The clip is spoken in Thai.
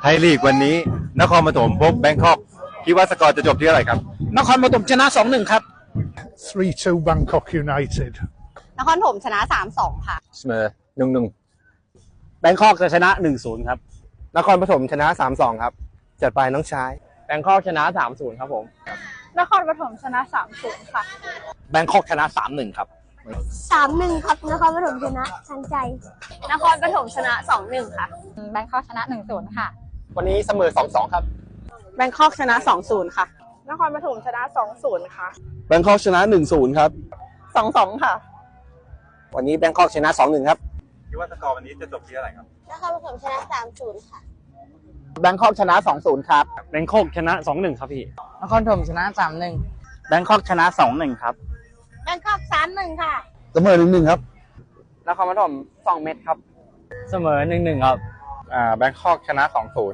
ไทยลีกวันนี้ นครปฐมพบแบงคอกคิดว่าสกอร์จะจบที่เท่าไหร่ครับ นครปฐมชนะ 2-1 ครับ 3-2 Bangkok United. นครปฐมชนะ 3-2 ค่ะ เสมอหนึ่งหนึ่งแบงคอกจะชนะ1-0ครับ นครปฐมชนะสามสองครับ จัดไปน้องชาย แบงคอกชนะ 3-0 ครับผม นครปฐมชนะ 3-0 ค่ะ แบงคอกชนะ 3-1 ครับ3-1ครับนครปฐมชนะทันใจ นครปฐมชนะ 2-1 ค่ะ แบงคอกชนะ 1-0 ค่ะ วันนี้เสมอ 2-2 ครับ แบงคอกชนะ 2-0 ค่ะ นครปฐมชนะ 2-0 ค่ะ แบงคอกชนะ 1-0 ครับ 2-2 ค่ะ วันนี้แบงคอกชนะ 2-1 ครับ คิดว่าสกอร์วันนี้จะจบที่เท่าไหร่ครับ นครปฐมชนะ 3-0 ค่ะ แบงคอกชนะ 2-0 ครับ แบงคอกชนะ 2-1 ครับพี่ นครปฐมชนะสามหนึ่งแบงคอกชนะ 2-1 ครับ แบงคอก 3-1 ค่ะ เสมอ 1-1 ครับ นครปฐมสองเม็ดครับ เสมอหนึ่งหนึ่งครับ อ่า แบงคอกชนะสองศูนย์